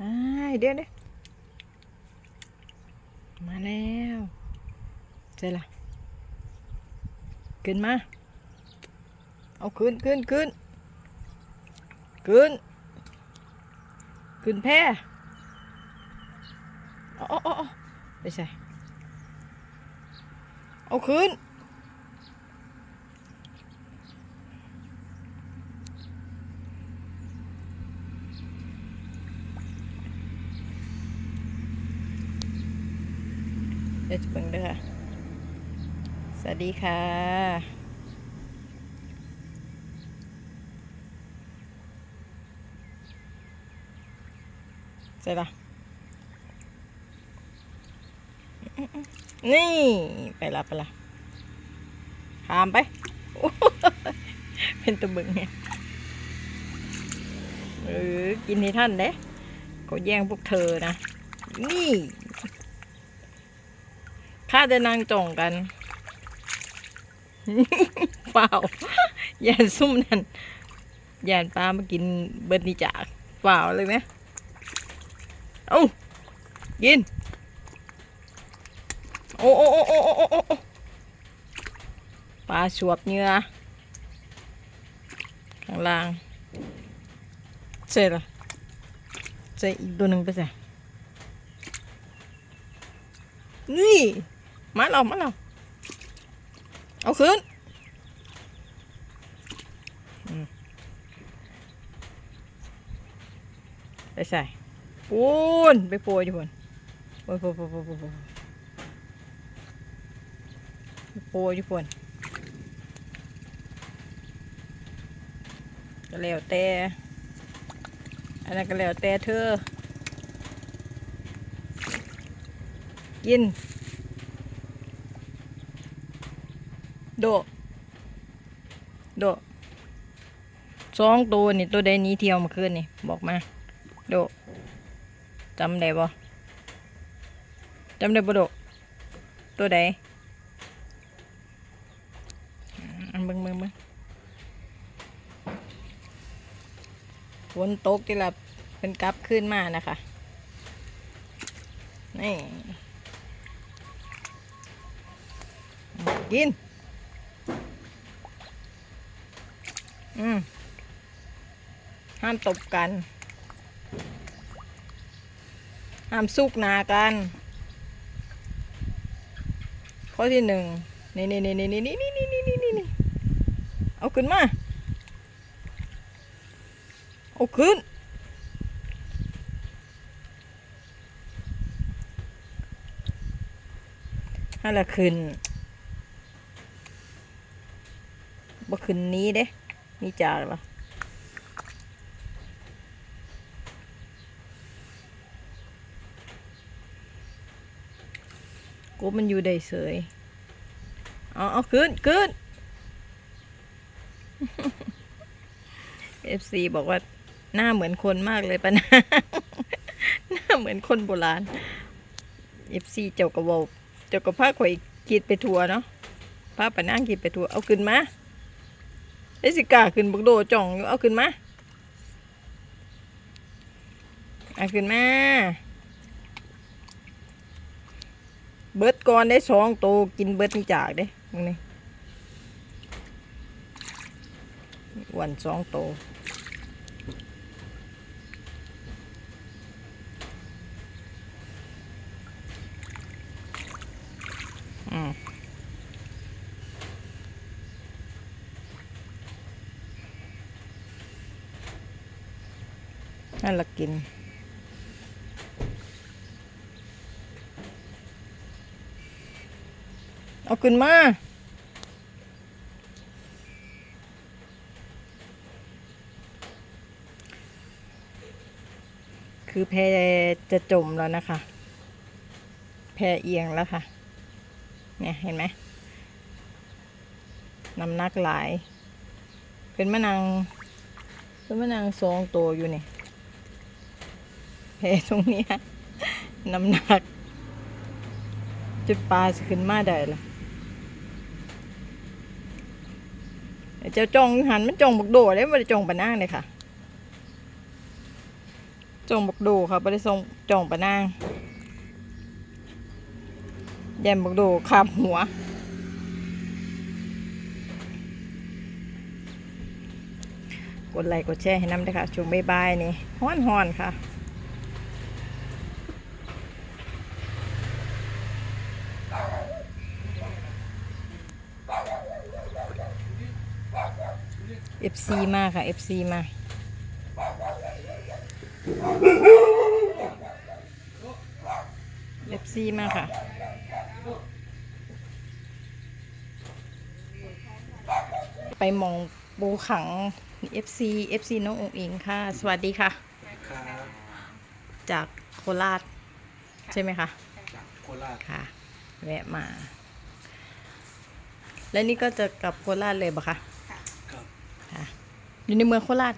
อ้าเดี๋ยวเดี๋ยวมาแล้วเจอละขึ้นมา เอาขึ้นขึ้นขึ้นขึ้นขึ้นแพร่เอาเอาเอาเอาไปใส่เอาขึ้น เดี๋ยวจะเบิ่งเด้อค่ะสวัสดีค่ะเสร็จละนี่ ไปละไปละหามไป เป็นตัวบึงเนี่ยเออกินให้ท่านเด้เขาแย่งพวกเธอนะ นี่ ข้าจะนั่งจ่องกัน เปล่าอย่าซุ่มนั่นอย่าปลามากินเบิร์นี่จากเปล่าเลยไหมเอ้ากิน โอ้โอ้โอ้โอ้โอ้โอ้ปลาสวบเหงื่อข้างล่างเสร็จละเสร็จอีกตัวหนึ่งไปส่นี่ มาเรามาเราเอาคืนไปใส่ปูนไปโปรยอยู่พุ่นโปรยโปรยโปรยโปรยโปรยโปรยโปรยอยู่พวนก็แล้วแต่อันนั้นก็แล้วแต่เธอ กิน โด โดสองตัวนี่ตัวใดนี้เที่ยวมาคืนนี่ บอกมา โดจำได้บ่จำได้บ่โด ตัวใดอันเบิ่งเบิ่งเบิ่งฝนตกที่ละเป็นกลับขึ้นมานะคะ นี่ กิน อืมห้ามตบกัน ห้ามซุกนากัน ข้อที่หนึ่งนี่นี่นี่นี่นี่นี่นี่นี่นี่นี่นี่เอาขึ้นมา เอาขึ้นถ้าละขึ้นบ่ขึ้นนี้เด้ นี่จากละกูมันอยู่ได้เสยอาเอาขึ้นขึ้น FC บอกว่าหน้าเหมือนคนมากเลยปะนะหน้าเหมือนคนโบราณ FC เจ้ากระบอกเจ้ากระพ้าข่อยกิดไปทัวเนาะพาปะนั่งกิดไปทัวเอาขึ้นมา ไอ้สิกาขึ้นบักโดจ่องอยู่เอาขึ้นมาเอาขึ้นมาเบิดก่อนได้สองโตกินเบิดนี่จากเด้มึงนี่วันสองโตอืม นั่นละกิน เอาขึ้นมาคือแพจะจมแล้วนะคะ แพเอียงแล้วค่ะ เนี่ยเห็นไหมน้ำหนักหลาย เป็นมะนางเป็นมะนางสองตัวอยู่เนี่ย แพตรงเนี้ยน้ำหนัก จุดปลาสขึ้นมาได้ละไอเจ้าจองหันมันจองบักโดดได้ไม่ได้จองปะนางเลยค่ะจองบักโดค่ะไม่ได้ส่งจองปะนางแยมบักโดขับหัวกดไลค์กดแชร์ให้น้ำด้วยค่ะช่วงบ่ายนี่ฮ้อนฮ้อนๆค่ะ FC มากค่ะ FC มา FC มากค่ะ ไปมองปูขัง FC FC น้ององอิงค่ะ สวัสดีค่ะครับจากโคราช ใช่ไหมคะ จากโคราชค่ะ แวะมา แล้วนี่ก็จะกลับโคราชเลยปะคะ ครับค่ะอยู่ในเมืองโคราช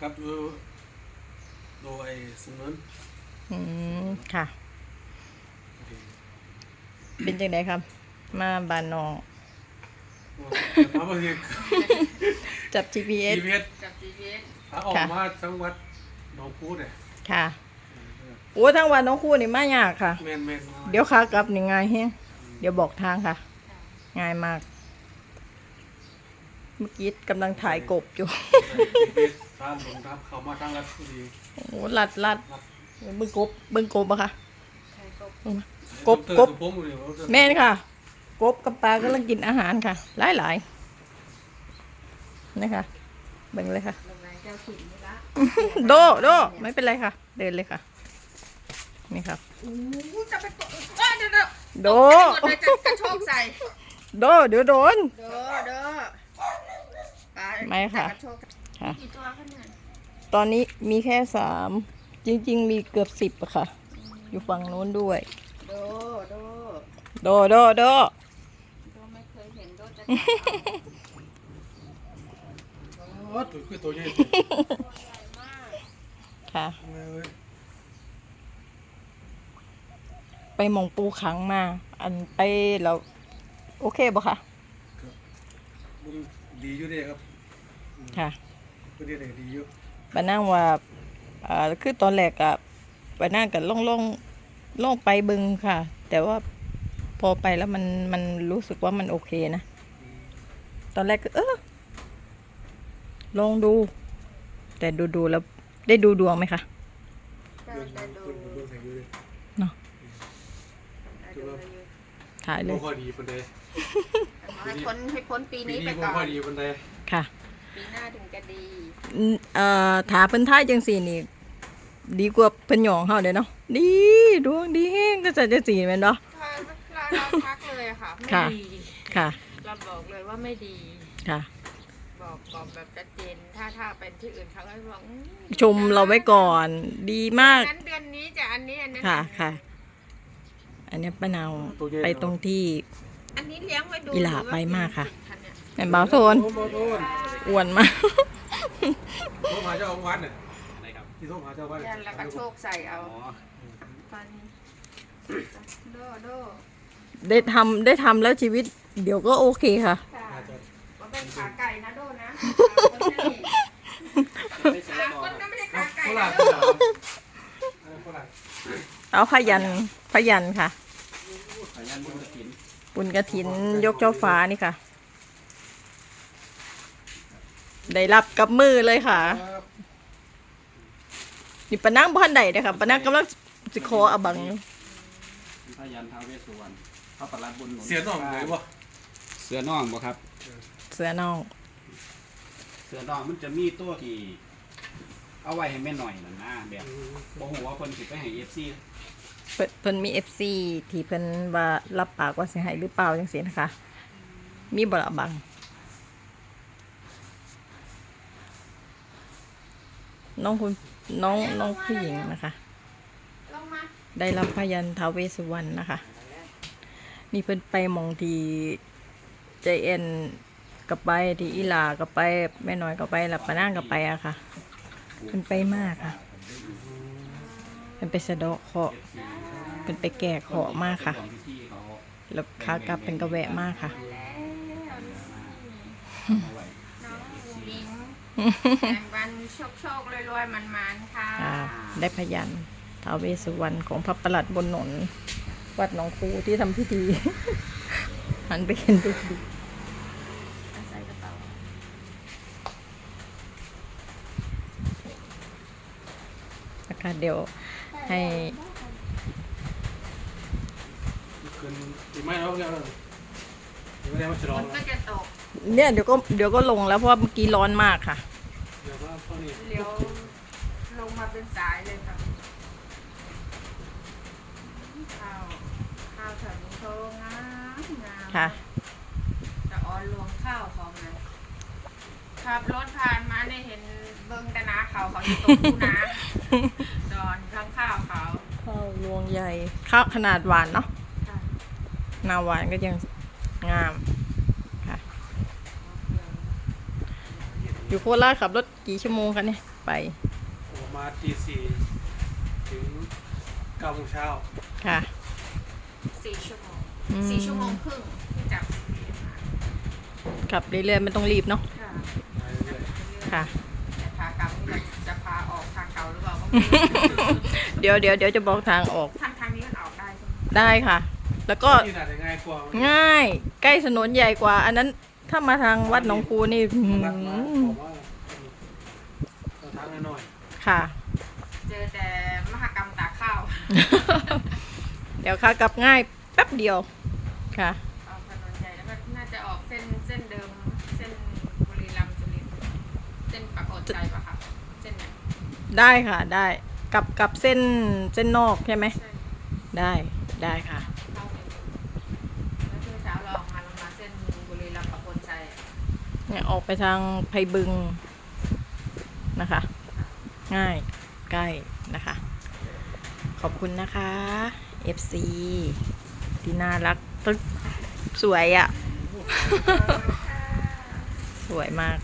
ครับดูโดยสนุนอืมค่ะโอเคเป็นจังไดครับ มาบานนองมาเมื่อกี้จับ GPS ทีพีเอสกับ GPS พาออกมาจังหวัดหนองพูดเนี่ยค่ะ โอ้ทั้งวันน้องคู่นี่มายากค่ะ แมนแมนเดี๋ยวขากลับนี่ง่ายแฮงเดี๋ยวบอกทางค่ะ ง่ายมาก เมื่อกี้กำลังถ่ายกบอยู่ทานลงทับเขามาทางรัฐพอดีโอ้ลัดลัดเบิ้งกบเบิ้งกบอะค่ะใช่ก็กบกบดรสมพงษ์อยู่เนี่ยแม่นค่ะ กบกับปลากำลังกินอาหารค่ะ หลายหลายๆนะคะเบิ่งเลยค่ะโรงแรมเจ้าถิ่นนี่ละโดโดไม่เป็นไรค่ะ เดินเลยค่ะ นี่ครับโอ้โหจะไปตกเอ้ยเดี๋ยวเดี๋ยวโดหมดเลยจะกระโชกใส่ โดเดี๋ยวโดนเด้อเด้อปลา ไม่ค่ะจกระโชกค่ะ กี่ตัวคะเนี่ยตอนนี้มีแค่สามจริง ๆ มีเกือบสิบอะค่ะ อยู่ฝั่งนู้นด้วยเด้อเด้อโดโดโดเด้อไม่เคยเห็นเด้อจะอ๋อตัวคือตัวใหญ่ค่ะเลยไปหมองปูขังมา อันไปแล้ว โอเคบ่คะมันดีอยู่เด้ครับ ค่ะประเดี๋ยวดีอยู่ปานั่งว่าอ่าคือตอนแรกอะปานั่งกับล่องล่องล่องไปบึงค่ะ แต่ว่าพอไปแล้วมันมันรู้สึกว่ามันโอเคนะ ตอนแรกก็เออลองดู แต่ดูดูๆแล้วได้ดูดวงไหมคะจะเดินจะดูเดินเดินใส่อยู่เลยเนาะดูอยู่ถ่ายเลบ่ยค่อยดีปันใดให้พ้นให้พ้นปีปีนี้นี้ไปบ่ก่อค่อยนดีปันใด ค่ะ ปีหน้าถึงจะดีอืมเอ่อถาเพิ่นท้ายจังสี่นี่ ดีกว่าเพิ่นหยองเฮาเด้เนาะดีดวงดีแฮงก็จะจะสีแม่นเนาะถ้าเราเราทักเลยอะค่ะไม่ค่ะ ดีค่ะ เราบอกเลยว่าไม่ดี ค่ะ บอกบอกแบบชัดเจนถ้าถ้าเป็นที่อื่นเขาก็จะบอกอืมชมเราไว้ก่อน ดีมาก นั้นเดือนนี้จะอันนี้อันนั้นค่ะอันนี้ค่ะ อันเนี้ยป้านาวไปตรงที่ อันนี้เลี้ยงไว้ดูอีหลารือว่ไปมากค่ะกินพัน เนี่ยแม่บ่าวโทนโอ้โหโดนอ้วนมาก โทรหาเจ้าของวัดเนี่ยที่โทรหาเจ้าวัดยันแล้วก็โชคใส่เอาอ๋อฟันโดโดได้ทำได้ทำแล้วชีวิต เดี๋ยวก็โอเคค่ะ ค่ะอาจจะว่าเป็นขาไก่นะโดนะไม่ใช่ขาต่อคนนั้นไม่ใช่ขาไก่โคนะราชโดโคราชเอาพยันพยันค่ะ ขอยันบุญกระถิน บุญกระถินยกเจ้าฟ้านี่ค่ะ ได้รับกับมือเลยค่ะครับนี่ปะนั่งบ้านใดเด้อค่ะปะนั่งกำลังสิขออาบังอยู่พระยันท้าวเวสสุวรรณพระประหลัดบุญหนุนเสียน้องเลยบ่เสือน่องบ่ครับ เสือน้อง เสือน่องมันจะมีตัวที่ เอาไว้ให้แม่หน่อยนั่นนะแบบบ่ฮู้ว่าเพิ่นสิไปให้ FC เพิ่นเพิ่นมี FC ที่เพิ่นว่ารับปากว่าสิให้หรือเปล่าจังซี่นะคะ มีบ่ละบัง น้องคุณน้องน้องผู้หญิงนะคะ ได้รับพยันท้าวเวสสุวรรณนะคะ นี่เพิ่นไปมองทีใจเอ็นกับไปทีอีหลากับไปแม่น้อยกับไปหลับปะนั่งกับไปอะค่ะเพิ่นไปมากค่ะเพิ่นไปสะเดาะเคาะเพิ่นไปแก่เคาะมากค่ะแล้วขากลับเป็นกระแวะมากค่ะ แล้วเอาไว้น้องหญิงอแบ่งปันโชคโชคๆรวยๆมันๆค่ะอ่าได้พยานท้าวเวสสุวรรณของพระประหลัดบนหนน วัดหนองคูที่ทำพิธี หันไปเห็นดูดีใส่กระเป๋านะคะเดี๋ยวให้คืนตีไม่แล้วแล้วยังไม่ได้มาฉลอมังนก็จะตกเนี่ยเดี๋ยวก็เดี๋ยวก็ลงแล้วเพราะว่าเมื่อกี้ร้อนมากค่ะ เดี๋ยวว่าพวกนี้เลี้ยวลงมาเป็นสายเลยค่ะข้าวข้าวแถวนี้เขางามงามค่ะจะออนรวงข้าวเขาไงขับรถผ่านมาเนี่ยเห็นเบิ้งแตนาเขาเขาอยู่ตรงคูน้ำดอนข้างข้าวเขาข้าวรวงใหญ่ ข้าวขนาดหวานเนาะค่ะนาหวานก็ยังงามค่ะ อยู่โคราชขับรถกี่ชั่วโมงคะเนี่ย ไปออกมาตีสี่ถึงเก้าโมงเช้าค่ะ สี่ชั่วโมงอืม สี่ชั่วโมงครึ่งที่จับขับเรื่อยๆไม่ต้องรีบเนาะค่ะไปเรื่อยค่ะ แต่พากลับนี่จะจะพาออกทางเก่าหรือเปล่าก็ไม่รู้เดี๋ยวเดี๋ยวเดี๋ยวจะบอกทางออกทางทางนี้มันออกได้ใช่ไหมได้ค่ะ แล้วก็ๆที่น่าจะง่ายกว่าง่ายใกล้ถนนใหญ่กว่า อันนั้น ถ้ามาทางวัดหนองคูนี่หืมันรัดมาบมอกว่าเอาทางหน่อยค่ะ เจอแต่มหกรรมตากข้าวเดี๋ยวค่ะกลับง่ายแป๊บเดียวค่ะ ออกถนนใหญ่แล้วก็น่าจะออกเส้นเส้นเดิม เส้นบุรีรัมย์สุรินทร์เส้นปรากฏใจปะคะเส้นไหนได้ค่ะได้กลับกลับเส้นเส้นนอกใช่ไหม ใช่ ได้ได้ค่ะ เนี่ยออกไปทางไพบึงนะคะ ง่ายใกล้นะคะ ขอบคุณนะคะ FC ที่น่ารักตึ๊กสวยอะ่ะ สวยมาก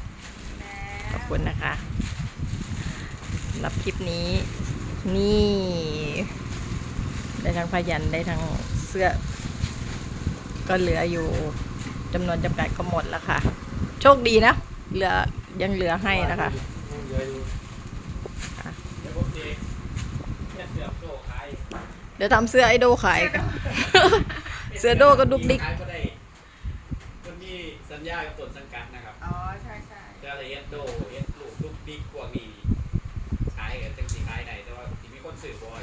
ขอบคุณนะคะรับคลิปนี้ นี่ ได้ทั้งพยันได้ทั้งเสื้อ ก็เหลืออยู่จำนวนจำกัดก็หมดแล้วค่ะ โชคดีนะ เหลือยังเหลือให้นะคะเหลืออยู่เดี๋ยวผมสิแค่เสือกโซ่ขายเดี๋ยวทำเสื้อไอโดขายกันเสือโดก็ดุกดิกขายบ่ได้มันมีสัญญากับต้นสังกัดนะครับ อ๋อ ใช่ใช่จะอะไรเอ็ดโดเอ็ดลูกดุกดิกพวกนี้ขายกันจังสิขายได้แต่ว่าสิมีคนซื้อบ่อย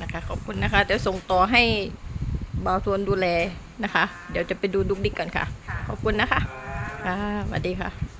นะคะ ขอบคุณนะคะ เดี๋ยวส่งต่อให้ บ่าวทวนดูแลนะคะ เดี๋ยวจะไปดูดุกดิกกันค่ะ ขอบคุณนะคะสวัสดีค่ะ